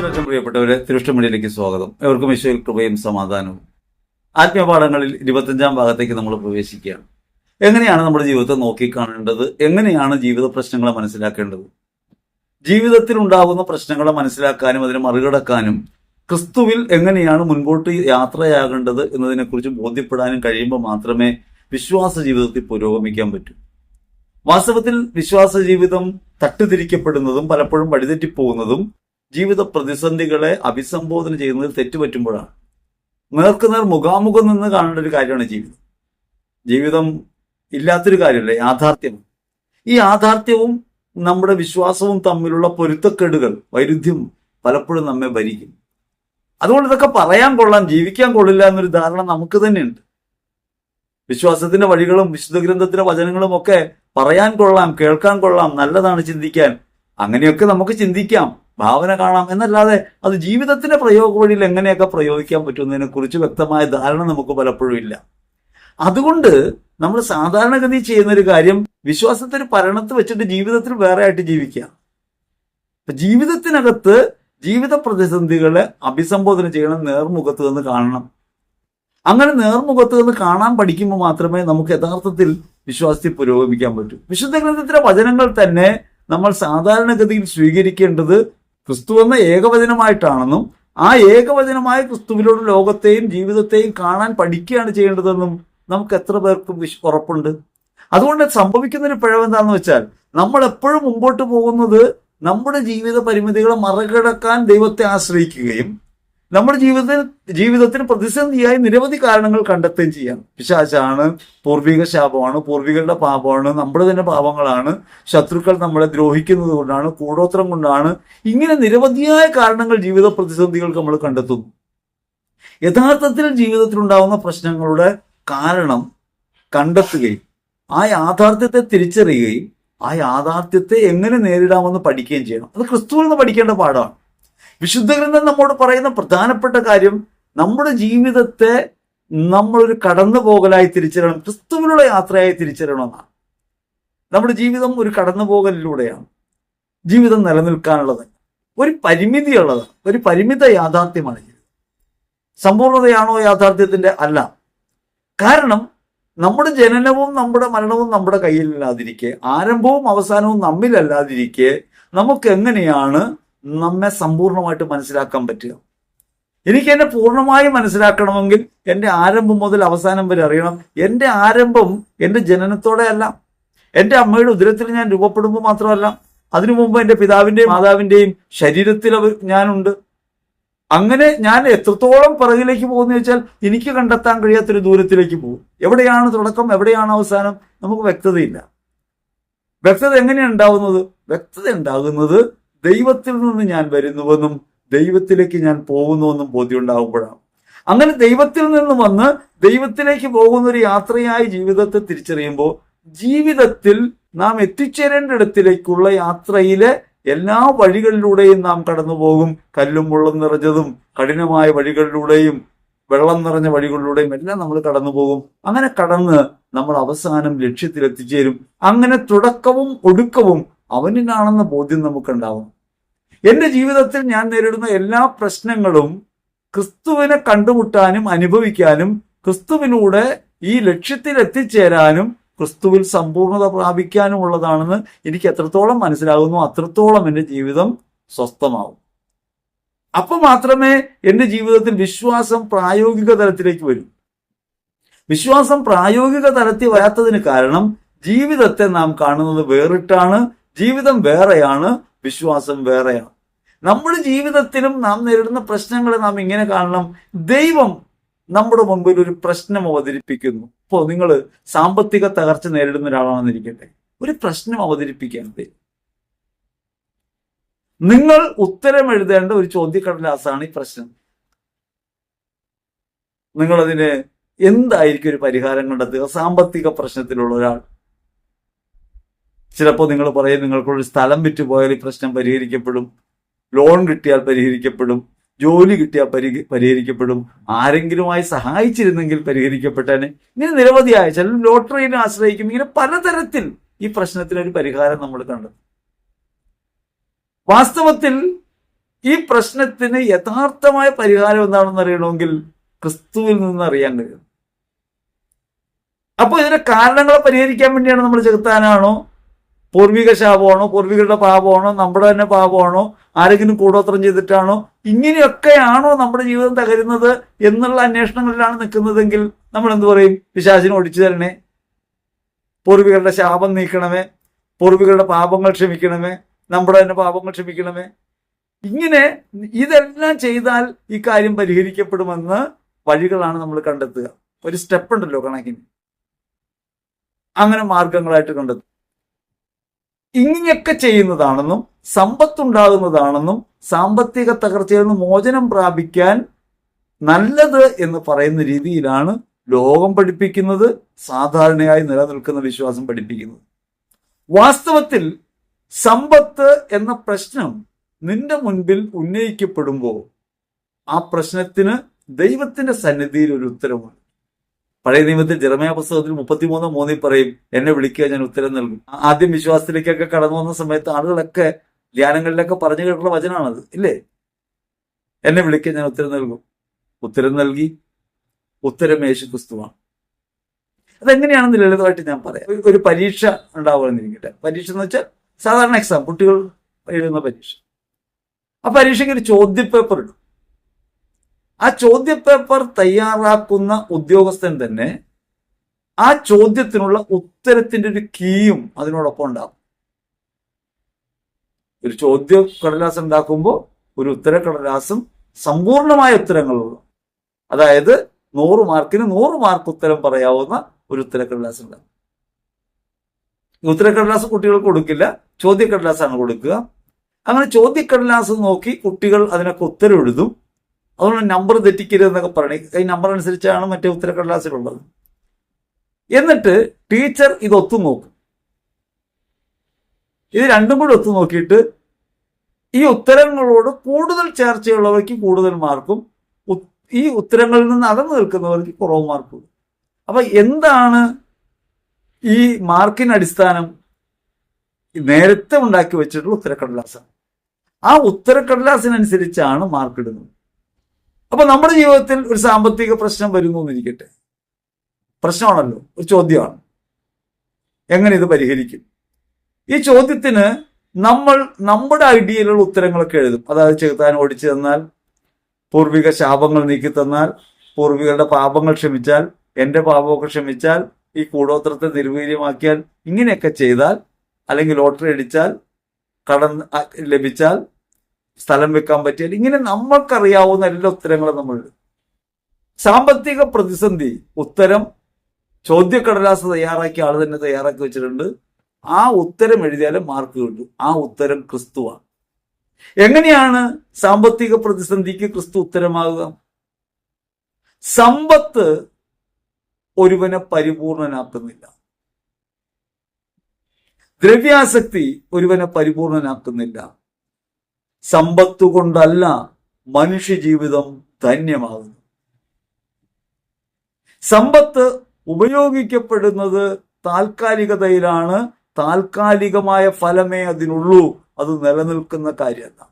ഈശ്വരച്ചൻ പ്രിയപ്പെട്ടവരെ തിരുഷ്ടമണിയിലേക്ക് സ്വാഗതം. എവർക്കും ഈശ്വര കൃപയും സമാധാനവും. ആത്മീയപാഠങ്ങളിൽ ഇരുപത്തഞ്ചാം ഭാഗത്തേക്ക് നമ്മൾ പ്രവേശിക്കുകയാണ്. എങ്ങനെയാണ് നമ്മുടെ ജീവിതത്തെ നോക്കിക്കാണേണ്ടത്? എങ്ങനെയാണ് ജീവിത പ്രശ്നങ്ങളെ മനസ്സിലാക്കേണ്ടത്? ജീവിതത്തിൽ ഉണ്ടാകുന്ന പ്രശ്നങ്ങളെ മനസ്സിലാക്കാനും അതിനെ മറികടക്കാനും ക്രിസ്തുവിൽ എങ്ങനെയാണ് മുൻപോട്ട് യാത്രയാകേണ്ടത് എന്നതിനെക്കുറിച്ച് ബോധ്യപ്പെടാനും കഴിയുമ്പോൾ മാത്രമേ വിശ്വാസ ജീവിതത്തിൽ പുരോഗമിക്കാൻ പറ്റൂ. വാസ്തവത്തിൽ വിശ്വാസ ജീവിതം തട്ടുതിരിക്കപ്പെടുന്നതും പലപ്പോഴും വഴിതെറ്റിപ്പോകുന്നതും ജീവിത പ്രതിസന്ധികളെ അഭിസംബോധന ചെയ്യുന്നതിൽ തെറ്റുപറ്റുമ്പോഴാണ്. നേർക്കുനേർ മുഖാമുഖം നിന്ന് കാണേണ്ട ഒരു കാര്യമാണ് ജീവിതം. ജീവിതം ഇല്ലാത്തൊരു കാര്യമല്ല യാഥാർത്ഥ്യം. ഈ യാഥാർത്ഥ്യവും നമ്മുടെ വിശ്വാസവും തമ്മിലുള്ള പൊരുത്തക്കേടുകൾ വൈരുദ്ധ്യം പലപ്പോഴും നമ്മെ ഭരിക്കും. അതുകൊണ്ട് ഇതൊക്കെ പറയാൻ കൊള്ളാം ജീവിക്കാൻ കൊള്ളില്ല എന്നൊരു ധാരണ നമുക്ക് തന്നെയുണ്ട്. വിശ്വാസത്തിന്റെ വഴികളും വിശുദ്ധ ഗ്രന്ഥത്തിന്റെ വചനങ്ങളും ഒക്കെ പറയാൻ കൊള്ളാം കേൾക്കാൻ കൊള്ളാം നല്ലതാണ് ചിന്തിക്കാൻ. അങ്ങനെയൊക്കെ നമുക്ക് ചിന്തിക്കാം. ഭാവന കാണാം എന്നല്ലാതെ അത് ജീവിതത്തിന്റെ പ്രയോഗ വഴിയിൽ എങ്ങനെയൊക്കെ പ്രയോഗിക്കാൻ പറ്റുന്നതിനെ കുറിച്ച് വ്യക്തമായ ധാരണ നമുക്ക് പലപ്പോഴും ഇല്ല. അതുകൊണ്ട് നമ്മൾ സാധാരണഗതി ചെയ്യുന്ന ഒരു കാര്യം വിശ്വാസത്തിന് പരണത്ത് വെച്ചിട്ട് ജീവിതത്തിൽ വേറെ ആയിട്ട് ജീവിക്കുക. അപ്പൊ ജീവിതത്തിനകത്ത് ജീവിത പ്രതിസന്ധികളെ അഭിസംബോധന ചെയ്യണം നേർമുഖത്ത് നിന്ന് കാണണം. അങ്ങനെ നേർമുഖത്ത് നിന്ന് കാണാൻ പഠിക്കുമ്പോൾ മാത്രമേ നമുക്ക് യഥാർത്ഥത്തിൽ വിശ്വാസത്തിൽ പുരോഗമിക്കാൻ പറ്റൂ. വിശുദ്ധ ഗ്രന്ഥത്തിലെ വചനങ്ങൾ തന്നെ നമ്മൾ സാധാരണഗതിയിൽ സ്വീകരിക്കേണ്ടത് ക്രിസ്തു എന്ന ഏകവചനമായിട്ടാണെന്നും ആ ഏകവചനമായ ക്രിസ്തുവിലൂടെ ലോകത്തെയും ജീവിതത്തെയും കാണാൻ പഠിക്കുകയാണ് ചെയ്യേണ്ടതെന്നും നമുക്ക് എത്ര പേർക്കും വിശ് ഉറപ്പുണ്ട്? അതുകൊണ്ട് സംഭവിക്കുന്നൊരു പിഴവ് എന്താണെന്ന് വെച്ചാൽ നമ്മൾ എപ്പോഴും മുമ്പോട്ട് പോകുന്നത് നമ്മുടെ ജീവിത പരിമിതികളെ മറികടക്കാൻ ദൈവത്തെ ആശ്രയിക്കുകയും നമ്മുടെ ജീവിതത്തിൽ ജീവിതത്തിന് പ്രതിസന്ധിയായി നിരവധി കാരണങ്ങൾ കണ്ടെത്തുകയും ചെയ്യാം. പിശാചാണ് പൂർവിക ശാപമാണ് പൂർവികളുടെ പാപമാണ് നമ്മുടെ തന്നെ പാപങ്ങളാണ് ശത്രുക്കൾ നമ്മളെ ദ്രോഹിക്കുന്നത് കൊണ്ടാണ് കൂടോത്രം കൊണ്ടാണ്. ഇങ്ങനെ നിരവധിയായ കാരണങ്ങൾ ജീവിത പ്രതിസന്ധികൾക്ക് നമ്മൾ കണ്ടെത്തുന്നു. യഥാർത്ഥത്തിൽ ജീവിതത്തിലുണ്ടാകുന്ന പ്രശ്നങ്ങളുടെ കാരണം കണ്ടെത്തുകയും ആ യാഥാർത്ഥ്യത്തെ തിരിച്ചറിയുകയും ആ യാഥാർത്ഥ്യത്തെ എങ്ങനെ നേരിടാമെന്ന് പഠിക്കുകയും ചെയ്യണം. അത് ക്രിസ്തുവിൽ നിന്ന് പഠിക്കേണ്ട പാഠമാണ്. വിശുദ്ധ ഗ്രന്ഥം നമ്മോട് പറയുന്ന പ്രധാനപ്പെട്ട കാര്യം നമ്മുടെ ജീവിതത്തെ നമ്മളൊരു കടന്നു പോകലായി തിരിച്ചറിയണം ക്രിസ്തുവിനുള്ള യാത്രയായി തിരിച്ചറിയണമെന്നാണ്. നമ്മുടെ ജീവിതം ഒരു കടന്നു പോകലിലൂടെയാണ് ജീവിതം നിലനിൽക്കാനുള്ളത്. ഒരു പരിമിതിയുള്ളത് ഒരു പരിമിത യാഥാർത്ഥ്യമാണ് ജീവിതം. സമ്പൂർണതയാണോ യാഥാർത്ഥ്യത്തിന്റെ? അല്ല. കാരണം നമ്മുടെ ജനനവും നമ്മുടെ മരണവും നമ്മുടെ കയ്യിലല്ലാതിരിക്കെ ആരംഭവും അവസാനവും നമ്മിലല്ലാതിരിക്കെ നമുക്ക് എങ്ങനെയാണ് നമ്മെ സമ്പൂർണമായിട്ട് മനസ്സിലാക്കാൻ പറ്റുക. എനിക്ക് എന്നെ പൂർണമായി മനസ്സിലാക്കണമെങ്കിൽ എന്റെ ആരംഭം മുതൽ അവസാനം വരെ അറിയണം. എന്റെ ആരംഭം എന്റെ ജനനത്തോടെ അല്ല. എന്റെ അമ്മയുടെ ഉദരത്തിൽ ഞാൻ രൂപപ്പെടുമ്പോൾ മാത്രമല്ല അതിനു മുമ്പ് എന്റെ പിതാവിന്റെയും മാതാവിന്റെയും ശരീരത്തിൽ അവർ ഞാനുണ്ട്. അങ്ങനെ ഞാൻ എത്രത്തോളം പിറകിലേക്ക് പോകുന്നു വെച്ചാൽ എനിക്ക് കണ്ടെത്താൻ കഴിയാത്തൊരു ദൂരത്തിലേക്ക് പോകും. എവിടെയാണ് തുടക്കം? എവിടെയാണ് അവസാനം? നമുക്ക് വ്യക്തതയില്ല. വ്യക്തത എങ്ങനെയാണ് ഉണ്ടാകുന്നത്? വ്യക്തത ഉണ്ടാകുന്നത് ദൈവത്തിൽ നിന്ന് ഞാൻ വരുന്നുവെന്നും ദൈവത്തിലേക്ക് ഞാൻ പോകുന്നുവെന്നും ബോധ്യം ഉണ്ടാകുമ്പോഴാണ് അങ്ങനെ ദൈവത്തിൽ നിന്ന് വന്ന് ദൈവത്തിലേക്ക് പോകുന്ന ഒരു യാത്രയായി ജീവിതത്തെ തിരിച്ചറിയുമ്പോൾ ജീവിതത്തിൽ നാം എത്തിച്ചേരേണ്ടിടത്തിലേക്കുള്ള യാത്രയിലെ എല്ലാ വഴികളിലൂടെയും നാം കടന്നു പോകും കല്ലും മുള്ളും നിറഞ്ഞതും കഠിനമായ വഴികളിലൂടെയും വെള്ളം നിറഞ്ഞ വഴികളിലൂടെയും എല്ലാം നമ്മൾ കടന്നു പോകും അങ്ങനെ കടന്ന് നമ്മൾ അവസാനം ലക്ഷ്യത്തിൽ എത്തിച്ചേരും അങ്ങനെ തുടക്കവും ഒടുക്കവും അവനിലാണെന്ന ബോധ്യം നമുക്കുണ്ടാവും. എന്റെ ജീവിതത്തിൽ ഞാൻ നേരിടുന്ന എല്ലാ പ്രശ്നങ്ങളും ക്രിസ്തുവിനെ കണ്ടുമുട്ടാനും അനുഭവിക്കാനും ക്രിസ്തുവിലൂടെ ഈ ലക്ഷ്യത്തിൽ എത്തിച്ചേരാനും ക്രിസ്തുവിൽ സമ്പൂർണത പ്രാപിക്കാനും ഉള്ളതാണെന്ന് എനിക്ക് എത്രത്തോളം മനസ്സിലാകുന്നു അത്രത്തോളം എന്റെ ജീവിതം സ്വസ്ഥമാവും അപ്പൊ മാത്രമേ എന്റെ ജീവിതത്തിൽ വിശ്വാസം പ്രായോഗിക തലത്തിലേക്ക് വരൂ. വിശ്വാസം പ്രായോഗിക തലത്തിൽ വരാത്തതിന് കാരണം ജീവിതത്തെ നാം കാണുന്നത് വേറിട്ടാണ് ജീവിതം വേറെയാണ് വിശ്വാസം വേറെയാണ്. നമ്മുടെ ജീവിതത്തിലും നാം നേരിടുന്ന പ്രശ്നങ്ങളെ നാം ഇങ്ങനെ കാണണം. ദൈവം നമ്മുടെ മുമ്പിൽ ഒരു പ്രശ്നം അവതരിപ്പിക്കുന്നു. ഇപ്പോൾ നിങ്ങൾ സാമ്പത്തിക തകർച്ച നേരിടുന്ന ഒരാളാണെന്നിരിക്കട്ടെ. ഒരു പ്രശ്നം അവതരിപ്പിക്കാൻ ദൈവം നിങ്ങൾ ഉത്തരം എഴുതേണ്ട ഒരു ചോദ്യക്കടലാസാണ് ഈ പ്രശ്നം. നിങ്ങളതിന് എന്തായിരിക്കും ഒരു പരിഹാരം കണ്ടെത്തുക? സാമ്പത്തിക പ്രശ്നത്തിലുള്ള ഒരാൾ. ചിലപ്പോൾ നിങ്ങൾ പറയും നിങ്ങൾക്കൊരു സ്ഥലം വിറ്റ് പോയാൽ ഈ പ്രശ്നം പരിഹരിക്കപ്പെടും ലോൺ കിട്ടിയാൽ പരിഹരിക്കപ്പെടും ജോലി കിട്ടിയാൽ പരി പരിഹരിക്കപ്പെടും ആരെങ്കിലുമായി സഹായിച്ചിരുന്നെങ്കിൽ പരിഹരിക്കപ്പെട്ടേനെ. ഇങ്ങനെ നിരവധിയായ ചിലർ ലോട്ടറിയെ ആശ്രയിക്കും. ഇങ്ങനെ പലതരത്തിൽ ഈ പ്രശ്നത്തിനൊരു പരിഹാരം നമ്മൾ കണ്ടു. വാസ്തവത്തിൽ ഈ പ്രശ്നത്തിന് യഥാർത്ഥമായ പരിഹാരം എന്താണെന്ന് അറിയണമെങ്കിൽ ക്രിസ്തുവിൽ നിന്ന് അറിയാൻ കഴിയും. അപ്പോൾ ഇതിന്റെ കാരണങ്ങളെ പരിഹരിക്കാൻ വേണ്ടിയാണ് നമ്മൾ ചെകുത്താനാണോ പൂർവിക ശാപമാണോ പൂർവികരുടെ പാപമാണോ നമ്മുടെ തന്നെ പാപമാണോ ആരെങ്കിലും കൂടോത്രം ചെയ്തിട്ടാണോ ഇങ്ങനെയൊക്കെയാണോ നമ്മുടെ ജീവിതം തകരുന്നത് എന്നുള്ള അന്വേഷണങ്ങളിലാണ് നിൽക്കുന്നതെങ്കിൽ നമ്മൾ എന്ത് പറയും? പിശാചിനെ ഓടിച്ചു തരണേ. പൂർവികരുടെ ശാപം നീക്കണമേ. പൂർവികരുടെ പാപങ്ങൾ ക്ഷമിക്കണമേ. നമ്മുടെ തന്നെ പാപങ്ങൾ ക്ഷമിക്കണമേ. ഇങ്ങനെ ഇതെല്ലാം ചെയ്താൽ ഈ കാര്യം പരിഹരിക്കപ്പെടുമെന്ന് വഴികളാണ് നമ്മൾ കണ്ടെത്തുക. ഒരു സ്റ്റെപ്പ് ഉണ്ടല്ലോ കണക്കിന്. അങ്ങനെ മാർഗങ്ങളായിട്ട് കണ്ടെത്തും ഇങ്ങനെയൊക്കെ ചെയ്യുന്നതാണെന്നും സമ്പത്തുണ്ടാകുന്നതാണെന്നും സാമ്പത്തിക തകർച്ചയിൽ നിന്ന് മോചനം പ്രാപിക്കാൻ നല്ലത് എന്ന് പറയുന്ന രീതിയിലാണ് ലോകം പഠിപ്പിക്കുന്നത് സാധാരണയായി നിലനിൽക്കുന്ന വിശ്വാസം പഠിപ്പിക്കുന്നത്. വാസ്തവത്തിൽ സമ്പത്ത് എന്ന പ്രശ്നം നിന്റെ മുൻപിൽ ഉന്നയിക്കപ്പെടുമ്പോൾ ആ പ്രശ്നത്തിന് ദൈവത്തിന്റെ സന്നിധിയിൽ ഒരു ഉത്തരമുണ്ട് പഴയ നിയമത്തിൽ ജെറമയ പുസ്തകത്തിൽ മുപ്പത്തിമൂന്ന് മൂന്നിൽ പറയും എന്നെ വിളിക്കുക ഞാൻ ഉത്തരം നൽകും. ആദ്യം വിശ്വാസത്തിലേക്കൊക്കെ കടന്നു വന്ന സമയത്ത് ആളുകളൊക്കെ ധ്യാനങ്ങളിലൊക്കെ പറഞ്ഞു കേട്ടുള്ള വചനമാണത് ഇല്ലേ? എന്നെ വിളിക്കുക ഞാൻ ഉത്തരം നൽകും. ഉത്തരം നൽകി ഉത്തരം യേശു ക്രിസ്തുവാണ് അതെങ്ങനെയാണെന്ന് ലളിതമായിട്ട് ഞാൻ പറയാം. ഒരു- പരീക്ഷ ഉണ്ടാവുമെന്നിരിക്കട്ടെ പരീക്ഷ എന്ന് വെച്ചാൽ സാധാരണ എക്സാം കുട്ടികൾ എഴുതുന്ന പരീക്ഷ. ആ പരീക്ഷയ്ക്ക് ഒരു ചോദ്യപേപ്പർ ഇടും. ആ ചോദ്യപേപ്പർ തയ്യാറാക്കുന്ന ഉദ്യോഗസ്ഥൻ തന്നെ ആ ചോദ്യത്തിനുള്ള ഉത്തരത്തിന്റെ ഒരു കീയും അതിനോടൊപ്പം ഉണ്ടാകും ഒരു ചോദ്യ കടലാസ് ഉണ്ടാക്കുമ്പോൾ ഒരു ഉത്തര കടലാസും സമ്പൂർണമായ ഉത്തരങ്ങളുള്ളൂ അതായത് നൂറ് മാർക്കിന് നൂറ് മാർക്ക് ഉത്തരം പറയാവുന്ന ഒരു ഉത്തര കടലാസ് ഉണ്ടാകും ഉത്തര കടലാസ് കുട്ടികൾക്ക് കൊടുക്കില്ല. ചോദ്യ കടലാസാണ് കൊടുക്കുക. അങ്ങനെ ചോദ്യ കടലാസ് നോക്കി കുട്ടികൾ അതിനൊക്കെ ഉത്തരം എഴുതും അതുകൊണ്ട് നമ്പർ തെറ്റിക്കരുത് എന്നൊക്കെ പറയണേ. ഈ നമ്പർ അനുസരിച്ചാണ് മറ്റേ ഉത്തരക്കടലാസിലുള്ളത്. എന്നിട്ട് ടീച്ചർ ഇത് ഒത്തു നോക്കും. ഇത് രണ്ടും കൂടി ഒത്തു നോക്കിയിട്ട് ഈ ഉത്തരങ്ങളോട് കൂടുതൽ ചേർച്ചയുള്ളവർക്ക് കൂടുതൽ മാർക്കും ഈ ഉത്തരങ്ങളിൽ നിന്ന് അകന്നു നിൽക്കുന്നവർക്ക് കുറവ് മാർക്കും അപ്പൊ എന്താണ് ഈ മാർക്കിന് അടിസ്ഥാനം? നേരത്തെ ഉണ്ടാക്കി വെച്ചിട്ടുള്ള ഉത്തരക്കടലാസാണ്. ആ ഉത്തരക്കടലാസിനനുസരിച്ചാണ് മാർക്ക് ഇടുന്നത് അപ്പൊ നമ്മുടെ ജീവിതത്തിൽ ഒരു സാമ്പത്തിക പ്രശ്നം വരുന്നു എന്നിരിക്കട്ടെ. പ്രശ്നമാണല്ലോ ഒരു ചോദ്യമാണ്. എങ്ങനെ ഇത് പരിഹരിക്കും? ഈ ചോദ്യത്തിന് നമ്മൾ നമ്മുടെ ഐഡിയയിലുള്ള ഉത്തരങ്ങളൊക്കെ എഴുതും. അതായത് ചെകുത്താൻ ഓടിച്ചു തന്നാൽ പൂർവിക ശാപങ്ങൾ നീക്കി തന്നാൽ പൂർവികരുടെ പാപങ്ങൾ ക്ഷമിച്ചാൽ എന്റെ പാപമൊക്കെ ക്ഷമിച്ചാൽ ഈ കൂടോത്രത്തെ നിർവീര്യമാക്കിയാൽ ഇങ്ങനെയൊക്കെ ചെയ്താൽ അല്ലെങ്കിൽ ലോട്ടറി അടിച്ചാൽ കടം ലഭിച്ചാൽ സ്ഥലം വെക്കാൻ പറ്റിയാൽ ഇങ്ങനെ നമ്മൾക്കറിയാവുന്ന എല്ലാ ഉത്തരങ്ങളും നമ്മൾ സാമ്പത്തിക പ്രതിസന്ധി ഉത്തരം ചോദ്യക്കടലാസ് തയ്യാറാക്കിയ ആൾ തന്നെ തയ്യാറാക്കി വെച്ചിട്ടുണ്ട്. ആ ഉത്തരം എഴുതിയാലും മാർക്ക് കിട്ടും. ആ ഉത്തരം ക്രിസ്തുവാണ് എങ്ങനെയാണ് സാമ്പത്തിക പ്രതിസന്ധിക്ക് ക്രിസ്തു ഉത്തരമാകുക? സമ്പത്ത് ഒരുവനെ പരിപൂർണനാക്കുന്നില്ല. ദ്രവ്യാസക്തി ഒരുവനെ പരിപൂർണനാക്കുന്നില്ല. സമ്പത്ത് കൊണ്ടല്ല മനുഷ്യജീവിതം ധന്യമാകുന്നു സമ്പത്ത് ഉപയോഗിക്കപ്പെടുന്നത് താൽക്കാലികതയിലാണ്. താൽക്കാലികമായ ഫലമേ അതിനുള്ളൂ. അത് നിലനിൽക്കുന്ന കാര്യമല്ല.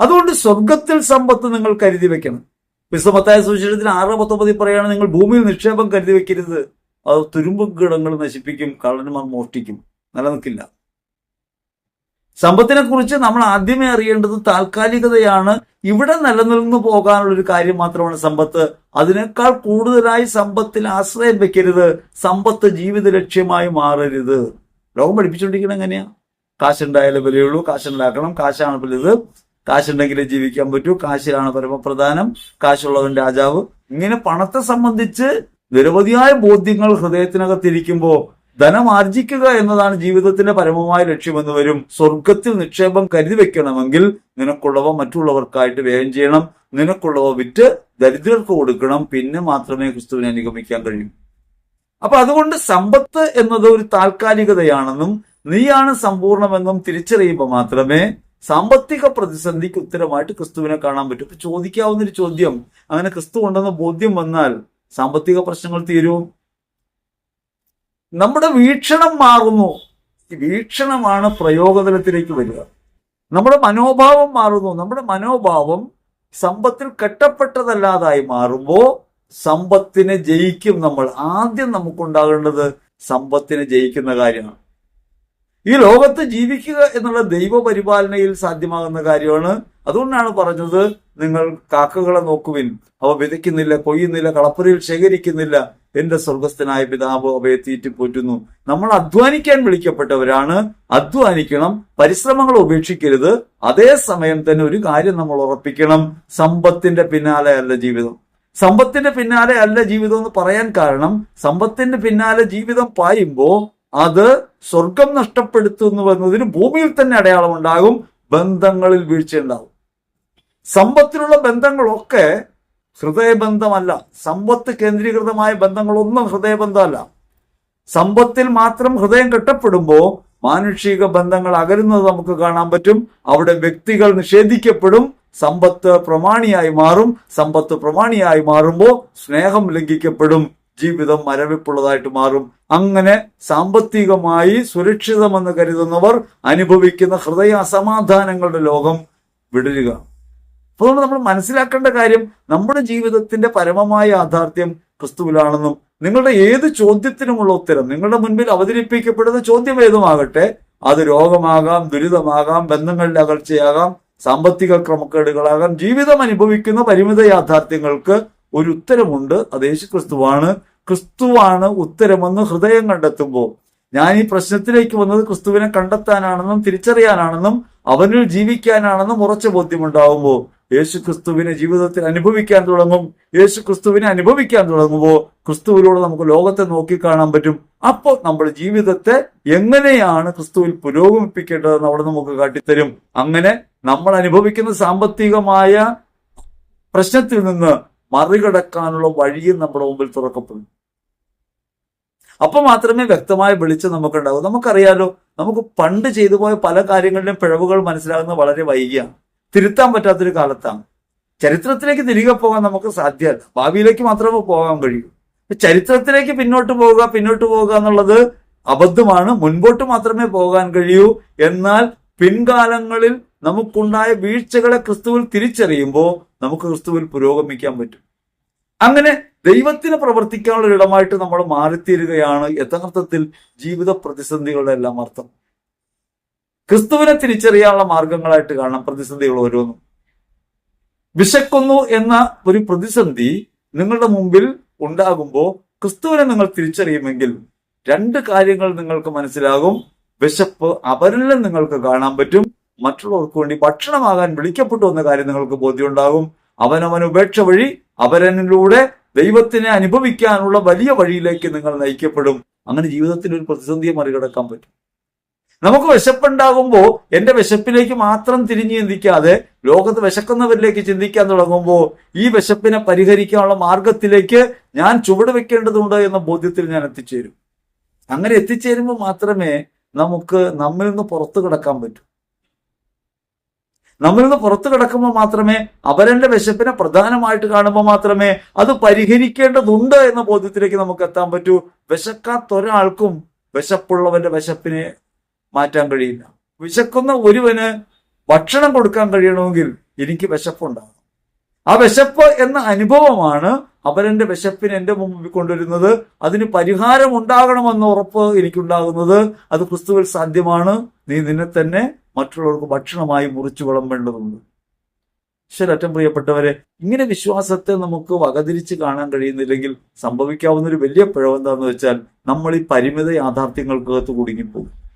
അതുകൊണ്ട് സ്വർഗത്തിൽ സമ്പത്ത് നിങ്ങൾ കരുതി വെക്കണം. വിശ്വമത്തായ സുവിശേഷത്തിൽ ആറ് പത്തൊമ്പതിൽ പറയാണ് നിങ്ങൾ ഭൂമിയിൽ നിക്ഷേപം കരുതി വെക്കരുത്. അത് തുരുമ്പും കീടങ്ങൾ നശിപ്പിക്കും കള്ളന്മാർ മോഷ്ടിക്കും. നിലനിൽക്കില്ല. സമ്പത്തിനെ കുറിച്ച് നമ്മൾ ആദ്യമേ അറിയേണ്ടത് താൽക്കാലികതയാണ്. ഇവിടെ നിലനിന്നു പോകാനുള്ള ഒരു കാര്യം മാത്രമാണ് സമ്പത്ത്. അതിനേക്കാൾ കൂടുതലായി സമ്പത്തിൽ ആശ്രയം വെക്കരുത്. സമ്പത്ത് ജീവിത ലക്ഷ്യമായി മാറരുത്. ലോകം പഠിപ്പിച്ചുകൊണ്ടിരിക്കുന്നത് എങ്ങനെയാ? കാശുണ്ടായാലേ വിലയുള്ളൂ കാശുണ്ടാക്കണം കാശാണ് വലുത്. കാശുണ്ടെങ്കിലേ ജീവിക്കാൻ പറ്റൂ കാശിലാണ് പരമപ്രധാനം. കാശുള്ളവൻ രാജാവ്. ഇങ്ങനെ പണത്തെ സംബന്ധിച്ച് നിരവധിയായ ബോധ്യങ്ങൾ ഹൃദയത്തിനകത്തിരിക്കുമ്പോൾ ധനം ആർജിക്കുക എന്നതാണ് ജീവിതത്തിന്റെ പരമമായ ലക്ഷ്യമെന്ന് വരും. സ്വർഗത്തിൽ നിക്ഷേപം കരുതി വെക്കണമെങ്കിൽ നിനക്കുള്ളവ മറ്റുള്ളവർക്കായിട്ട് വ്യയം ചെയ്യണം. നിനക്കുള്ളവ വിറ്റ് ദരിദ്രർക്ക് കൊടുക്കണം. പിന്നെ മാത്രമേ ക്രിസ്തുവിനെ അനുഗമിക്കാൻ കഴിയൂ. അപ്പൊ അതുകൊണ്ട് സമ്പത്ത് എന്നത് ഒരു താൽക്കാലികതയാണെന്നും നീയാണ് സമ്പൂർണമെന്നും തിരിച്ചറിയുമ്പോൾ മാത്രമേ സാമ്പത്തിക പ്രതിസന്ധിക്ക് ഉത്തരമായിട്ട് ക്രിസ്തുവിനെ കാണാൻ പറ്റൂ. ഇപ്പൊ ചോദിക്കാവുന്ന ഒരു ചോദ്യം. അങ്ങനെ ക്രിസ്തു ഉണ്ടെന്ന ബോധ്യം വന്നാൽ സാമ്പത്തിക പ്രശ്നങ്ങൾ തീരും നമ്മുടെ വീക്ഷണം മാറുന്നു. വീക്ഷണമാണ് പ്രയോഗതലത്തിലേക്ക് വരിക. നമ്മുടെ മനോഭാവം മാറുന്നു. നമ്മുടെ മനോഭാവം സമ്പത്തിൽ കെട്ടപ്പെട്ടതല്ലാതായി മാറുമ്പോൾ സമ്പത്തിനെ ജയിക്കും നമ്മൾ. ആദ്യം നമുക്കുണ്ടാകേണ്ടത് സമ്പത്തിനെ ജയിക്കുന്ന കാര്യമാണ്. ഈ ലോകത്ത് ജീവിക്കുക എന്നുള്ള ദൈവപരിപാലനയിൽ സാധ്യമാകുന്ന കാര്യമാണ്. അതുകൊണ്ടാണ് പറഞ്ഞത് നിങ്ങൾ കാക്കകളെ നോക്കുവിൻ. അവ വിതയ്ക്കുന്നില്ല കൊയ്യുന്നില്ല കളപ്പുരയിൽ ശേഖരിക്കുന്നില്ല. എന്റെ സ്വർഗസ്ഥനായ പിതാവ് അവയെ തീറ്റിപ്പോറ്റുന്നു നമ്മൾ അധ്വാനിക്കാൻ വിളിക്കപ്പെട്ടവരാണ്. അധ്വാനിക്കണം പരിശ്രമങ്ങൾ ഉപേക്ഷിക്കരുത്. അതേസമയം തന്നെ ഒരു കാര്യം നമ്മൾ ഉറപ്പിക്കണം. സമ്പത്തിന്റെ പിന്നാലെ അല്ല ജീവിതം. സമ്പത്തിന്റെ പിന്നാലെ അല്ല ജീവിതം എന്ന് പറയാൻ കാരണം സമ്പത്തിന്റെ പിന്നാലെ ജീവിതം പായുമ്പോ അത് സ്വർഗം നഷ്ടപ്പെടുത്തുന്നു എന്നതിന് ഭൂമിയിൽ തന്നെ അടയാളം ഉണ്ടാകും ബന്ധങ്ങളിൽ വീഴ്ചയുണ്ടാകും സമ്പത്തിലുള്ള ബന്ധങ്ങളൊക്കെ ഹൃദയബന്ധമല്ല. സമ്പത്ത് കേന്ദ്രീകൃതമായ ബന്ധങ്ങളൊന്നും ഹൃദയബന്ധമല്ല. സമ്പത്തിൽ മാത്രം ഹൃദയം കെട്ടപ്പെടുമ്പോൾ മാനുഷിക ബന്ധങ്ങൾ അകരുന്നത് നമുക്ക് കാണാൻ പറ്റും. അവിടെ വ്യക്തികൾ നിഷേധിക്കപ്പെടും. സമ്പത്ത് പ്രമാണിയായി മാറും. സമ്പത്ത് പ്രമാണിയായി മാറുമ്പോൾ സ്നേഹം ലംഘിക്കപ്പെടും. ജീവിതം മരവിപ്പുള്ളതായിട്ട് മാറും. അങ്ങനെ സാമ്പത്തികമായി സുരക്ഷിതമെന്ന് കരുതുന്നവർ അനുഭവിക്കുന്ന ഹൃദയ അസമാധാനങ്ങളുടെ ലോകം വിടരുക. അതുകൊണ്ട് നമ്മൾ മനസ്സിലാക്കേണ്ട കാര്യം നമ്മുടെ ജീവിതത്തിന്റെ പരമമായ യാഥാർത്ഥ്യം ക്രിസ്തുവിലാണെന്നും നിങ്ങളുടെ ഏത് ചോദ്യത്തിനുമുള്ള ഉത്തരം നിങ്ങളുടെ മുൻപിൽ അവതരിപ്പിക്കപ്പെടുന്ന ചോദ്യം ഏതുമാകട്ടെ അത് രോഗമാകാം ദുരിതമാകാം ബന്ധങ്ങളുടെ അകർച്ചയാകാം സാമ്പത്തിക ക്രമക്കേടുകളാകാം ജീവിതം അനുഭവിക്കുന്ന പരിമിത യാഥാർത്ഥ്യങ്ങൾക്ക് ഒരു ഉത്തരമുണ്ട് അത് യേശു ക്രിസ്തുവാണ് ക്രിസ്തുവാണ് ഉത്തരമെന്ന് ഹൃദയം കണ്ടെത്തുമ്പോൾ. ഞാൻ ഈ പ്രശ്നത്തിലേക്ക് വന്നത് ക്രിസ്തുവിനെ കണ്ടെത്താനാണെന്നും തിരിച്ചറിയാനാണെന്നും അവനിൽ ജീവിക്കാനാണെന്നും ഉറച്ച ബോധ്യമുണ്ടാകുമ്പോൾ യേശു ക്രിസ്തുവിനെ ജീവിതത്തിൽ അനുഭവിക്കാൻ തുടങ്ങും. യേശു ക്രിസ്തുവിനെ അനുഭവിക്കാൻ തുടങ്ങുമ്പോൾ ക്രിസ്തുവിലൂടെ നമുക്ക് ലോകത്തെ നോക്കിക്കാണാൻ പറ്റും. അപ്പോൾ നമ്മുടെ ജീവിതത്തെ എങ്ങനെയാണ് ക്രിസ്തുവിൽ പുരോഗമിപ്പിക്കേണ്ടതെന്ന് അവിടെ നമുക്ക് കാട്ടിത്തരും. അങ്ങനെ നമ്മൾ അനുഭവിക്കുന്ന സാമ്പത്തികമായ പ്രശ്നത്തിൽ നിന്ന് മറികടക്കാനുള്ള വഴിയും നമ്മുടെ മുമ്പിൽ തുറക്കപ്പെടും. അപ്പൊ മാത്രമേ വ്യക്തമായ വെളിച്ചം നമുക്കുണ്ടാകൂ. നമുക്കറിയാലോ നമുക്ക് പണ്ട് ചെയ്തു പോയ പല കാര്യങ്ങളിലും പിഴവുകൾ മനസ്സിലാകുന്നത് വളരെ വൈകിയാണ്. തിരുത്താൻ പറ്റാത്തൊരു കാലത്താണ്. ചരിത്രത്തിലേക്ക് തിരികെ പോകാൻ നമുക്ക് സാധ്യമല്ല ഭാവിയിലേക്ക് മാത്രമേ പോകാൻ കഴിയൂ. ചരിത്രത്തിലേക്ക് പിന്നോട്ട് പോവുക പിന്നോട്ട് പോവുക എന്നുള്ളത് അബദ്ധമാണ്. മുൻപോട്ട് മാത്രമേ പോകാൻ കഴിയൂ. എന്നാൽ പിൻകാലങ്ങളിൽ നമുക്കുണ്ടായ വീഴ്ചകളെ ക്രിസ്തുവിൽ തിരിച്ചറിയുമ്പോൾ നമുക്ക് ക്രിസ്തുവിൽ പുരോഗമിക്കാൻ പറ്റും. അങ്ങനെ ദൈവത്തിന് പ്രവർത്തിക്കാനുള്ള ഇടമായിട്ട് നമ്മൾ മാറിത്തീരുകയാണ്. യഥാർത്ഥത്തിൽ ജീവിത പ്രതിസന്ധികളുടെ എല്ലാം അർത്ഥം. ക്രിസ്തുവിനെ തിരിച്ചറിയാനുള്ള മാർഗങ്ങളായിട്ട് കാണാം പ്രതിസന്ധികൾ ഓരോന്നും. വിശക്കുന്നു എന്ന ഒരു പ്രതിസന്ധി നിങ്ങളുടെ മുമ്പിൽ ഉണ്ടാകുമ്പോൾ ക്രിസ്തുവിനെ നിങ്ങൾ തിരിച്ചറിയുമെങ്കിൽ രണ്ട് കാര്യങ്ങൾ നിങ്ങൾക്ക് മനസ്സിലാകും. വിശപ്പ് അവരിലും നിങ്ങൾക്ക് കാണാൻ പറ്റും. മറ്റുള്ളവർക്ക് വേണ്ടി ഭക്ഷണമാകാൻ വിളിക്കപ്പെട്ടു എന്ന കാര്യം നിങ്ങൾക്ക് ബോധ്യമുണ്ടാകും. അവനവൻ ഉപേക്ഷ വഴി അവരനിലൂടെ ദൈവത്തിനെ അനുഭവിക്കാനുള്ള വലിയ വഴിയിലേക്ക് നിങ്ങൾ നയിക്കപ്പെടും. അങ്ങനെ ജീവിതത്തിൽ ഒരു പ്രതിസന്ധിയെ മറികടക്കാൻ പറ്റും. നമുക്ക് വിശപ്പുണ്ടാകുമ്പോൾ എന്റെ വിശപ്പിലേക്ക് മാത്രം തിരിഞ്ഞു ചിന്തിക്കാതെ ലോകത്ത് വിശക്കുന്നവരിലേക്ക് ചിന്തിക്കാൻ തുടങ്ങുമ്പോൾ ഈ വിശപ്പിനെ പരിഹരിക്കാനുള്ള മാർഗത്തിലേക്ക് ഞാൻ ചുവട് വെക്കേണ്ടതുണ്ട് എന്ന ബോധ്യത്തിൽ ഞാൻ എത്തിച്ചേരും. അങ്ങനെ എത്തിച്ചേരുമ്പോൾ മാത്രമേ നമുക്ക് നമ്മിൽ നിന്ന് പുറത്തു കിടക്കാൻ പറ്റൂ. നമ്മിൽ നിന്ന് പുറത്തു കിടക്കുമ്പോൾ മാത്രമേ അപരന്റെ വിശപ്പിനെ പ്രധാനമായിട്ട് കാണുമ്പോൾ മാത്രമേ അത് പരിഹരിക്കേണ്ടതുണ്ട് എന്ന ബോധ്യത്തിലേക്ക് നമുക്ക് എത്താൻ പറ്റൂ. വിശക്കാത്ത ഒരാൾക്കും വിശപ്പുള്ളവന്റെ വിശപ്പിനെ മാറ്റാൻ കഴിയില്ല. വിശക്കുന്ന ഒരുവന് ഭക്ഷണം കൊടുക്കാൻ കഴിയണമെങ്കിൽ എനിക്ക് വിശപ്പുണ്ടാകും ആ വിശപ്പ് എന്ന അനുഭവമാണ് അവരെന്റെ വിശപ്പിന് എന്റെ മുമ്പിൽ കൊണ്ടുവരുന്നത്. അതിന് പരിഹാരം ഉണ്ടാകണമെന്ന ഉറപ്പ് എനിക്കുണ്ടാകുന്നത്. അത് ക്രിസ്തുവിൽ സാധ്യമാണ്. നീ നിന്നെ തന്നെ മറ്റുള്ളവർക്ക് ഭക്ഷണമായി മുറിച്ചു വിളമ്പേണ്ടതുണ്ട്. ഈശ്വരറ്റം പ്രിയപ്പെട്ടവരെ ഇങ്ങനെ വിശ്വാസത്തെ നമുക്ക് വകതിരിച്ച് കാണാൻ കഴിയുന്നില്ലെങ്കിൽ സംഭവിക്കാവുന്ന ഒരു വലിയ പിഴവ് എന്താന്ന് വെച്ചാൽ നമ്മൾ ഈ പരിമിത യാഥാർത്ഥ്യങ്ങൾക്കകത്ത് കുടുങ്ങിപ്പോകും.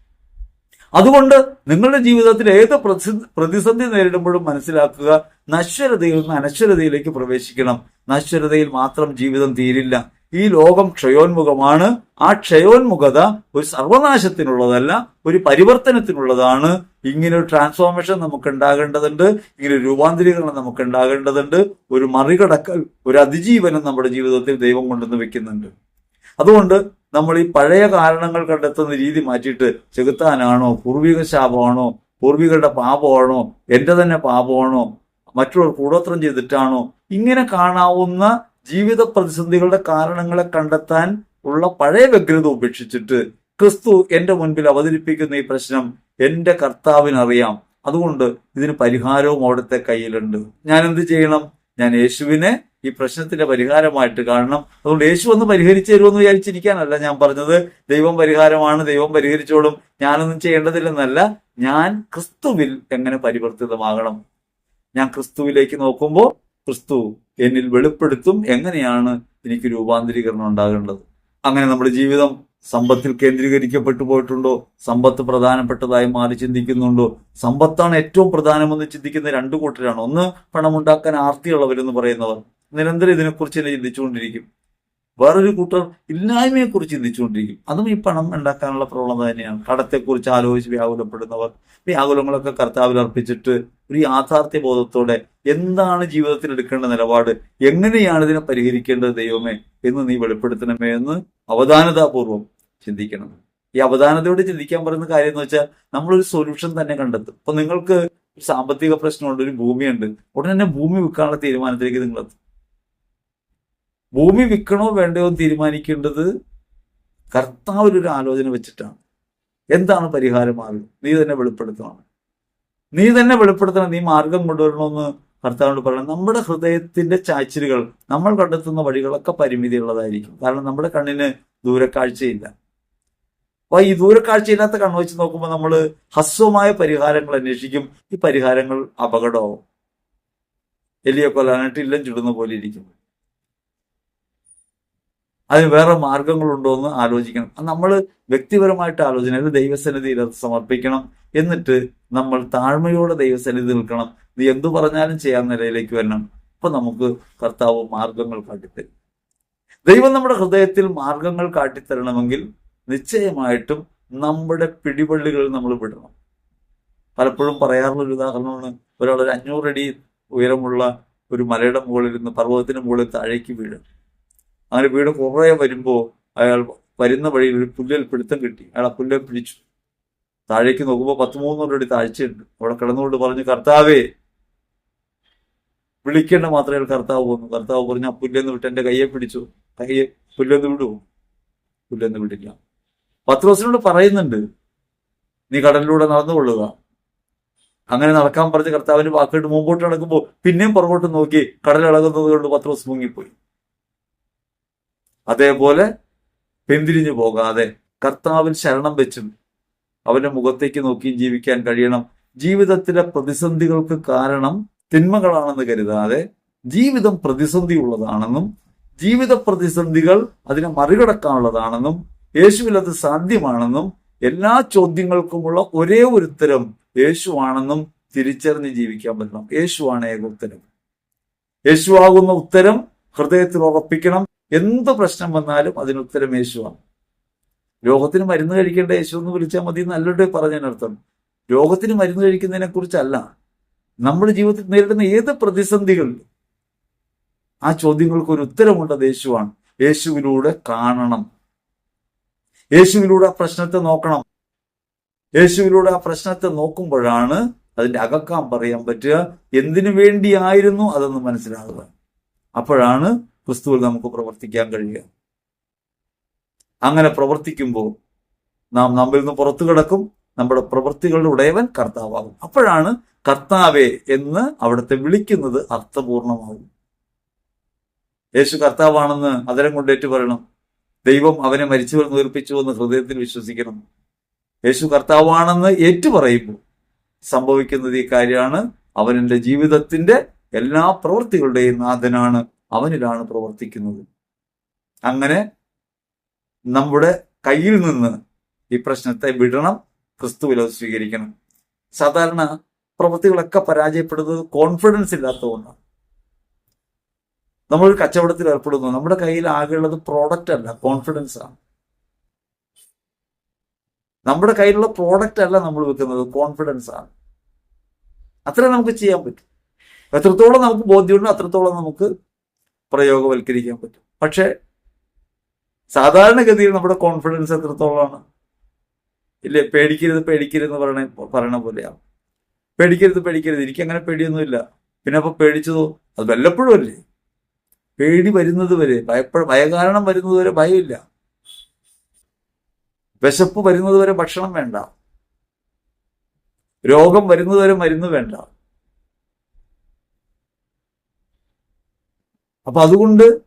അതുകൊണ്ട് നിങ്ങളുടെ ജീവിതത്തിൽ ഏത് പ്രതി- പ്രതിസന്ധി നേരിടുമ്പോഴും മനസ്സിലാക്കുക നശ്വരതയിൽ നിന്ന് അനശ്വരതയിലേക്ക് പ്രവേശിക്കണം. നശ്വരതയിൽ മാത്രം ജീവിതം തീരില്ല. ഈ ലോകം ക്ഷയോന്മുഖമാണ്. ആ ക്ഷയോന്മുഖത ഒരു സർവനാശത്തിനുള്ളതല്ല ഒരു പരിവർത്തനത്തിനുള്ളതാണ്. ഇങ്ങനെ ഒരു ട്രാൻസ്ഫോർമേഷൻ നമുക്ക് ഉണ്ടാകേണ്ടതുണ്ട് ഇങ്ങനെ ഒരു രൂപാന്തരീകരണം നമുക്ക് ഉണ്ടാകേണ്ടതുണ്ട് ഒരു മറികടക്കൽ ഒരു അതിജീവനം നമ്മുടെ ജീവിതത്തിൽ ദൈവം കൊണ്ടുവന്ന് വെക്കുന്നുണ്ട്. അതുകൊണ്ട് നമ്മൾ ഈ പഴയ കാരണങ്ങൾ കണ്ടെത്തുന്ന രീതി മാറ്റിയിട്ട് ചെകുത്താനാണോ പൂർവിക ശാപമാണോ പൂർവികളുടെ പാപമാണോ എന്റെ തന്നെ പാപമാണോ മറ്റുള്ളവർ കൂടോത്രം ചെയ്തിട്ടാണോ ഇങ്ങനെ കാണാവുന്ന ജീവിത പ്രതിസന്ധികളുടെ കാരണങ്ങളെ കണ്ടെത്താൻ ഉള്ള പഴയ വ്യഗ്രത ഉപേക്ഷിച്ചിട്ട് ക്രിസ്തു എന്റെ മുൻപിൽ അവതരിപ്പിക്കുന്ന ഈ പ്രശ്നം എന്റെ കർത്താവിനറിയാം. അതുകൊണ്ട് ഇതിന് പരിഹാരവും അവിടുത്തെ കയ്യിലുണ്ട്. ഞാൻ എന്ത് ചെയ്യണം? ഞാൻ യേശുവിനെ ഈ പ്രശ്നത്തിന്റെ പരിഹാരമായിട്ട് കാണണം. അതുകൊണ്ട് യേശു ഒന്ന് പരിഹരിച്ചു തരുമെന്ന് വിചാരിച്ചിരിക്കാനല്ല ഞാൻ പറഞ്ഞത്. ദൈവം പരിഹാരമാണ് ദൈവം പരിഹരിച്ചോളും. ഞാനൊന്നും ചെയ്യേണ്ടതില്ലെന്നല്ല ഞാൻ ക്രിസ്തുവിൽ എങ്ങനെ പരിവർത്തിതമാകണം? ഞാൻ ക്രിസ്തുവിലേക്ക് നോക്കുമ്പോൾ ക്രിസ്തു എന്നിൽ വെളിപ്പെടുത്തും എങ്ങനെയാണ് എനിക്ക് രൂപാന്തരീകരണം ഉണ്ടാകേണ്ടത്? അങ്ങനെ നമ്മുടെ ജീവിതം സമ്പത്തിൽ കേന്ദ്രീകരിക്കപ്പെട്ടു പോയിട്ടുണ്ടോ? സമ്പത്ത് പ്രധാനപ്പെട്ടതായി മാറി ചിന്തിക്കുന്നുണ്ടോ? സമ്പത്താണ് ഏറ്റവും പ്രധാനമെന്ന് ചിന്തിക്കുന്ന രണ്ടു കൂട്ടരാണ്. ഒന്ന് പണമുണ്ടാക്കാൻ ആർത്തിയുള്ളവരെന്ന് പറയുന്നവർ. നിരന്തരം ഇതിനെക്കുറിച്ച് തന്നെ ചിന്തിച്ചുകൊണ്ടിരിക്കും. വേറൊരു കൂട്ടർ ഇല്ലായ്മയെക്കുറിച്ച് ചിന്തിച്ചുകൊണ്ടിരിക്കും. അതും ഈ പണം ഉണ്ടാക്കാനുള്ള പ്രവണത തന്നെയാണ്. കടത്തെക്കുറിച്ച് ആലോചിച്ച് വ്യാകുലപ്പെടുന്നവർ വ്യാകുലങ്ങളൊക്കെ കർത്താവിൽ അർപ്പിച്ചിട്ട് ഒരു യാഥാർത്ഥ്യ ബോധത്തോടെ എന്താണ് ജീവിതത്തിൽ എടുക്കേണ്ട നിലപാട് എങ്ങനെയാണ് ഇതിനെ പരിഹരിക്കേണ്ടത് ദൈവമേ എന്ന് നീ വെളിപ്പെടുത്തണമേ എന്ന് അവധാനതാപൂർവം ചിന്തിക്കണം. ഈ അവധാനതയോട് ചിന്തിക്കാൻ പറയുന്ന കാര്യം എന്ന് വെച്ചാൽ നമ്മളൊരു സൊല്യൂഷൻ തന്നെ കണ്ടെത്തും. അപ്പൊ നിങ്ങൾക്ക് സാമ്പത്തിക പ്രശ്നമുണ്ട് ഒരു ഭൂമിയുണ്ട്. ഉടനെ തന്നെ ഭൂമി വിൽക്കാനുള്ള തീരുമാനത്തിലേക്ക് നിങ്ങൾ എത്തും ഭൂമി വിൽക്കണോ വേണ്ടയോ തീരുമാനിക്കേണ്ടത് കർത്താവിലൊരു ആലോചന വെച്ചിട്ടാണ്. എന്താണ് പരിഹാരമാകും നീ തന്നെ വെളിപ്പെടുത്തണം. നീ തന്നെ വെളിപ്പെടുത്തണം. നീ മാർഗം കൊണ്ടുവരണമെന്ന് കർത്താവിനോട് പറയണം. നമ്മുടെ ഹൃദയത്തിന്റെ ചാച്ചിലുകൾ നമ്മൾ കണ്ടെത്തുന്ന വഴികളൊക്കെ പരിമിതിയുള്ളതായിരിക്കും. കാരണം നമ്മുടെ കണ്ണിന് ദൂരക്കാഴ്ചയില്ല. അപ്പൊ ഈ ദൂരക്കാഴ്ചയില്ലാത്ത കണ്ണ് വെച്ച് നോക്കുമ്പോൾ നമ്മൾ ഹസ്വമായ പരിഹാരങ്ങൾ അന്വേഷിക്കും. ഈ പരിഹാരങ്ങൾ അപകടമാവും. എലിയെ കൊല്ലാനായിട്ട് ഇല്ലം ചുടുന്ന പോലെ ഇരിക്കും. അതിന് വേറെ മാർഗങ്ങളുണ്ടോ എന്ന് ആലോചിക്കണം. നമ്മൾ വ്യക്തിപരമായിട്ട് ആലോചന ഇത് ദൈവസന്നിധിയിൽ അത് സമർപ്പിക്കണം. എന്നിട്ട് നമ്മൾ താഴ്മയോടെ ദൈവസന്നിധി നിൽക്കണം. നീ എന്തു പറഞ്ഞാലും ചെയ്യാൻ നിലയിലേക്ക് വരണം. അപ്പൊ നമുക്ക് കർത്താവ് മാർഗങ്ങൾ കാട്ടിത്തരും. ദൈവം നമ്മുടെ ഹൃദയത്തിൽ മാർഗങ്ങൾ കാട്ടിത്തരണമെങ്കിൽ നിശ്ചയമായിട്ടും നമ്മുടെ പിടിപള്ളികൾ നമ്മൾ വിടണം. പലപ്പോഴും പറയാറുള്ള ഒരു ഉദാഹരണമാണ്. ഒരാൾ ഒരു അഞ്ഞൂറടി ഉയരമുള്ള ഒരു മലയുടെ മുകളിൽ നിന്ന് പർവതത്തിന് മുകളിൽ താഴേക്ക് വീഴും. അങ്ങനെ വീട് കുറേ വരുമ്പോൾ അയാൾ വരുന്ന വഴിയിൽ ഒരു പുല്ലിൽ പിടുത്തം കിട്ടി. അയാൾ ആ പുല്ലെ പിടിച്ചു. താഴേക്ക് നോക്കുമ്പോൾ പത്ത് മൂന്നൂറ് അടി താഴ്ചയുണ്ട് അവിടെ കിടന്നുകൊണ്ട് പറഞ്ഞു കർത്താവേ വിളിക്കേണ്ട മാത്രമേ അയാൾ കർത്താവ് പോകുന്നു കർത്താവ് പറഞ്ഞു ആ പുല്ലെന്ന് വിട്ട് എന്റെ കയ്യെ പിടിച്ചു. കയ്യെ പുല്ലെന്ന് വിടുമോ പുല്ലെന്ന് വിടില്ല. പത്രോസിനോട് പറയുന്നുണ്ട് നീ കടലിലൂടെ നടന്നുകൊള്ളുക. അങ്ങനെ നടക്കാൻ പറഞ്ഞ് കർത്താവിന് വാക്കിട്ട് മുമ്പോട്ട് നടക്കുമ്പോൾ പിന്നെയും പുറകോട്ട് നോക്കി കടലിളകുന്നത് കൊണ്ട് പത്രോസ് മുങ്ങിപ്പോയി. അതേപോലെ പിന്തിരിഞ്ഞു പോകാതെ കർത്താവിൽ ശരണം വെച്ചും അവന്റെ മുഖത്തേക്ക് നോക്കിയും ജീവിക്കാൻ കഴിയണം. ജീവിതത്തിലെ പ്രതിസന്ധികൾക്ക് കാരണം തിന്മകളാണെന്ന് കരുതാതെ ജീവിതം പ്രതിസന്ധി ഉള്ളതാണെന്നും ജീവിത പ്രതിസന്ധികൾ അതിനെ മറികടക്കാനുള്ളതാണെന്നും യേശുവിൽ അത് സാധ്യമാണെന്നും എല്ലാ ചോദ്യങ്ങൾക്കുമുള്ള ഒരേ ഒരു ഉത്തരം യേശുവാണെന്നും തിരിച്ചറിഞ്ഞ് ജീവിക്കാൻ പറ്റണം. യേശുവാണ് ഏക ഉത്തരം യേശുവാകുന്ന ഉത്തരം ഹൃദയത്തിൽ ഉറപ്പിക്കണം. എന്ത് പ്രശ്നം വന്നാലും അതിന് ഉത്തരം യേശുവാണ്. രോഗത്തിന് മരുന്ന് കഴിക്കേണ്ട യേശു എന്ന് വിളിച്ചാൽ മതി നല്ലൊരു പറഞ്ഞതിനർത്ഥം. രോഗത്തിന് മരുന്ന് കഴിക്കുന്നതിനെ കുറിച്ചല്ല. നമ്മുടെ ജീവിതത്തിൽ നേരിടുന്ന ഏത് പ്രതിസന്ധികൾ? ആ ചോദ്യങ്ങൾക്ക് ഒരു ഉത്തരമുണ്ട് അത് യേശുവാണ്. യേശുവിലൂടെ കാണണം. യേശുവിലൂടെ ആ പ്രശ്നത്തെ നോക്കണം. യേശുവിലൂടെ ആ പ്രശ്നത്തെ നോക്കുമ്പോഴാണ് അതിന്റെ അകക്കാൻ പറയാൻ പറ്റുക. എന്തിനു വേണ്ടിയായിരുന്നു അതെന്ന് മനസ്സിലാകുക അപ്പോഴാണ് ക്രിസ്തുവിൽ നമുക്ക് പ്രവർത്തിക്കാൻ കഴിയുക. അങ്ങനെ പ്രവർത്തിക്കുമ്പോൾ നാം നമ്മിൽ നിന്ന് പുറത്തു കിടക്കും നമ്മുടെ പ്രവൃത്തികളുടെ ഉടയവൻ കർത്താവാകും. അപ്പോഴാണ് കർത്താവെ എന്ന് അവിടുത്തെ വിളിക്കുന്നത് അർത്ഥപൂർണമാകും. യേശു കർത്താവാണെന്ന് അതരം കൊണ്ടേറ്റ് പറയണം. ദൈവം അവനെ മരിച്ചവർ നിർപ്പിച്ചു എന്ന് ഹൃദയത്തിൽ വിശ്വസിക്കണം. യേശു കർത്താവാണെന്ന് ഏറ്റു പറയുമ്പോൾ സംഭവിക്കുന്നത് ഈ കാര്യമാണ്. എന്റെ ജീവിതത്തിന്റെ എല്ലാ പ്രവൃത്തികളുടെയും നാഥനാണ് അവനിലാണ് പ്രവർത്തിക്കുന്നത്. അങ്ങനെ നമ്മുടെ കയ്യിൽ നിന്ന് ഈ പ്രശ്നത്തെ വിടണം ക്രിസ്തുവിൽ അത് സ്വീകരിക്കണം. സാധാരണ പ്രവൃത്തികളൊക്കെ പരാജയപ്പെടുന്നത് കോൺഫിഡൻസ് ഇല്ലാത്തതുകൊണ്ടാണ്. നമ്മൾ കച്ചവടത്തിൽ ഏർപ്പെടുന്നു നമ്മുടെ കയ്യിൽ ആകെയുള്ളത് പ്രോഡക്റ്റ് അല്ല കോൺഫിഡൻസ് ആണ്. നമ്മുടെ കയ്യിലുള്ള പ്രോഡക്റ്റ് അല്ല നമ്മൾ വെക്കുന്നത് കോൺഫിഡൻസ് ആണ്. അത്രേ നമുക്ക് ചെയ്യാൻ പറ്റും. എത്രത്തോളം നമുക്ക് ബോധ്യമുണ്ടോ അത്രത്തോളം നമുക്ക് പ്രയോഗവൽക്കരിക്കാൻ പറ്റും. പക്ഷേ സാധാരണഗതിയിൽ നമ്മുടെ കോൺഫിഡൻസ് എത്രത്തോളമാണ്? ഇല്ലേ? പേടിക്കരുത് പേടിക്കരുത് പറയണ പറയണ പോലെയാണ് പേടിക്കരുത് പേടിക്കരുത്. എനിക്ക് അങ്ങനെ പേടിയൊന്നുമില്ല. പിന്നെ അപ്പൊ പേടിച്ചതോ? അത് വല്ലപ്പോഴും അല്ലേ? പേടി വരുന്നത് വരെ ഭയപ്പ ഭയകാരണം വരുന്നത് വരെ ഭയമില്ല. വിശപ്പ് വരുന്നത് വരെ ഭക്ഷണം വേണ്ട. രോഗം വരുന്നത് വരെ മരുന്ന് വേണ്ട. അപ്പൊ അതുകൊണ്ട്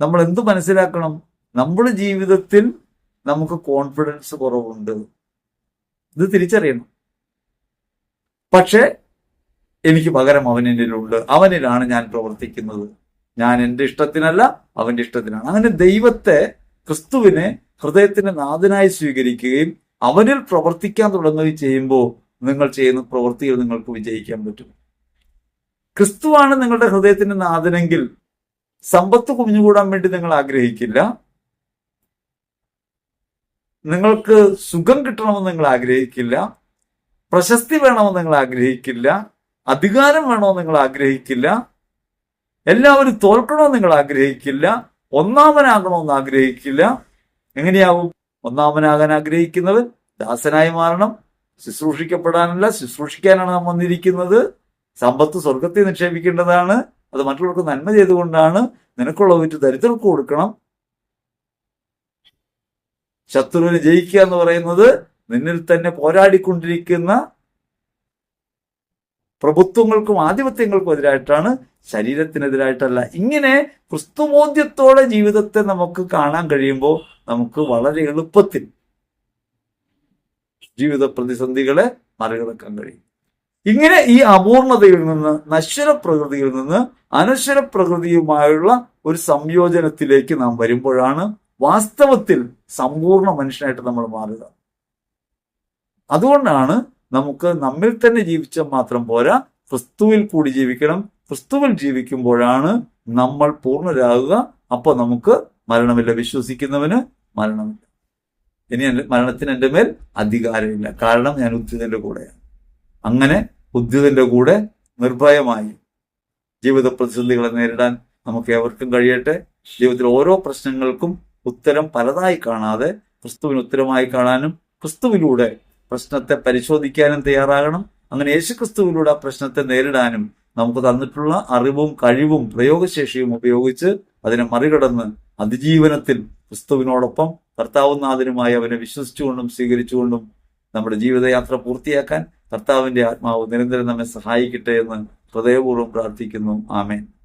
നമ്മൾ എന്ത് മനസ്സിലാക്കണം? നമ്മുടെ ജീവിതത്തിൽ നമുക്ക് കോൺഫിഡൻസ് കുറവുണ്ട്. ഇത് തിരിച്ചറിയണം. പക്ഷേ എനിക്ക് പകരം അവനിലുണ്ട് അവനിലാണ് ഞാൻ പ്രവർത്തിക്കുന്നത്. ഞാൻ എന്റെ ഇഷ്ടത്തിനല്ല അവന്റെ ഇഷ്ടത്തിനാണ്. അങ്ങനെ ദൈവത്തെ ക്രിസ്തുവിനെ ഹൃദയത്തിന്റെ നാഥനായി സ്വീകരിക്കുകയും അവനിൽ പ്രവർത്തിക്കാൻ തുടങ്ങുകയും ചെയ്യുമ്പോൾ നിങ്ങൾ ചെയ്യുന്ന പ്രവൃത്തികൾ നിങ്ങൾക്ക് വിജയിക്കാൻ പറ്റും. ക്രിസ്തുവാണ് നിങ്ങളുടെ ഹൃദയത്തിന്റെ നാഥനെങ്കിൽ സമ്പത്ത് കുമിഞ്ഞുകൂടാൻ വേണ്ടി നിങ്ങൾ ആഗ്രഹിക്കില്ല. നിങ്ങൾക്ക് സുഖം കിട്ടണമെന്ന് നിങ്ങൾ ആഗ്രഹിക്കില്ല. പ്രശസ്തി വേണമെന്ന് നിങ്ങൾ ആഗ്രഹിക്കില്ല. അധികാരം വേണമെന്ന് നിങ്ങൾ ആഗ്രഹിക്കില്ല. എല്ലാവരും തോൽക്കണമെന്ന് നിങ്ങൾ ആഗ്രഹിക്കില്ല. ഒന്നാമനാകണമെന്ന് ആഗ്രഹിക്കില്ല. എങ്ങനെയാവും? ഒന്നാമനാകാൻ ആഗ്രഹിക്കുന്നവൻ ദാസനായി മാറണം. ശുശ്രൂഷിക്കപ്പെടാനല്ല ശുശ്രൂഷിക്കാനാണ് നാം വന്നിരിക്കുന്നത്. സമ്പത്ത് സ്വർഗത്തിൽ നിക്ഷേപിക്കേണ്ടതാണ്. അത് മറ്റുള്ളവർക്ക് നന്മ ചെയ്തുകൊണ്ടാണ് നിനക്കുള്ള വിറ്റ് ദരിദ്രർക്ക് കൊടുക്കണം. ശത്രുവിനെ ജയിക്കുക എന്ന് പറയുന്നത് നിന്നിൽ തന്നെ പോരാടിക്കൊണ്ടിരിക്കുന്ന പ്രഭുത്വങ്ങൾക്കും ആധിപത്യങ്ങൾക്കും എതിരായിട്ടാണ് ശരീരത്തിനെതിരായിട്ടല്ല. ഇങ്ങനെ ക്രിസ്തുബോധ്യത്തോടെ ജീവിതത്തെ നമുക്ക് കാണാൻ കഴിയുമ്പോൾ നമുക്ക് വളരെ എളുപ്പത്തിൽ ജീവിത പ്രതിസന്ധികളെ മറികടക്കാൻ കഴിയും. ഇങ്ങനെ ഈ അപൂർണതയിൽ നിന്ന് നശ്വര പ്രകൃതിയിൽ നിന്ന് അനശ്വര പ്രകൃതിയുമായുള്ള ഒരു സംയോജനത്തിലേക്ക് നാം വരുമ്പോഴാണ് വാസ്തവത്തിൽ സമ്പൂർണ മനുഷ്യനായിട്ട് നമ്മൾ മാറുക. അതുകൊണ്ടാണ് നമുക്ക് നമ്മിൽ തന്നെ ജീവിച്ചാൽ മാത്രം പോരാ ക്രിസ്തുവിൽ കൂടി ജീവിക്കണം. ക്രിസ്തുവിൽ ജീവിക്കുമ്പോഴാണ് നമ്മൾ പൂർണരാകുക. അപ്പോൾ നമുക്ക് മരണമില്ല. വിശ്വസിക്കുന്നവന് മരണമില്ല. ഇനി മരണത്തിന് എന്റെ മേൽ അധികാരമില്ല. കാരണം ഞാൻ ഉദ്ധിതന്റെ കൂടെയാണ്. അങ്ങനെ ഉദ്ധിതന്റെ കൂടെ നിർഭയമായി ജീവിത പ്രതിസന്ധികളെ നേരിടാൻ നമുക്ക് ഏവർക്കും കഴിയട്ടെ. ജീവിതത്തിൽ ഓരോ പ്രശ്നങ്ങൾക്കും ഉത്തരം പലതായി കാണാതെ ക്രിസ്തുവിന് ഉത്തരമായി കാണാനും ക്രിസ്തുവിലൂടെ പ്രശ്നത്തെ പരിശോധിക്കാനും തയ്യാറാകണം. അങ്ങനെ യേശു ക്രിസ്തുവിലൂടെ ആ പ്രശ്നത്തെ നേരിടാനും നമുക്ക് തന്നിട്ടുള്ള അറിവും കഴിവും പ്രയോഗശേഷിയും ഉപയോഗിച്ച് അതിനെ മറികടന്ന് അതിജീവനത്തിൽ ക്രിസ്തുവിനോടൊപ്പം കർത്താവുന്നാഥനുമായി അവനെ വിശ്വസിച്ചുകൊണ്ടും സ്വീകരിച്ചുകൊണ്ടും നമ്മുടെ ജീവിതയാത്ര പൂർത്തിയാക്കാൻ കർത്താവിന്റെ ആത്മാവ് നിരന്തരം നമ്മെ സഹായിക്കട്ടെ എന്ന് ഹൃദയപൂർവം പ്രാർത്ഥിക്കുന്നു. ആമേൻ.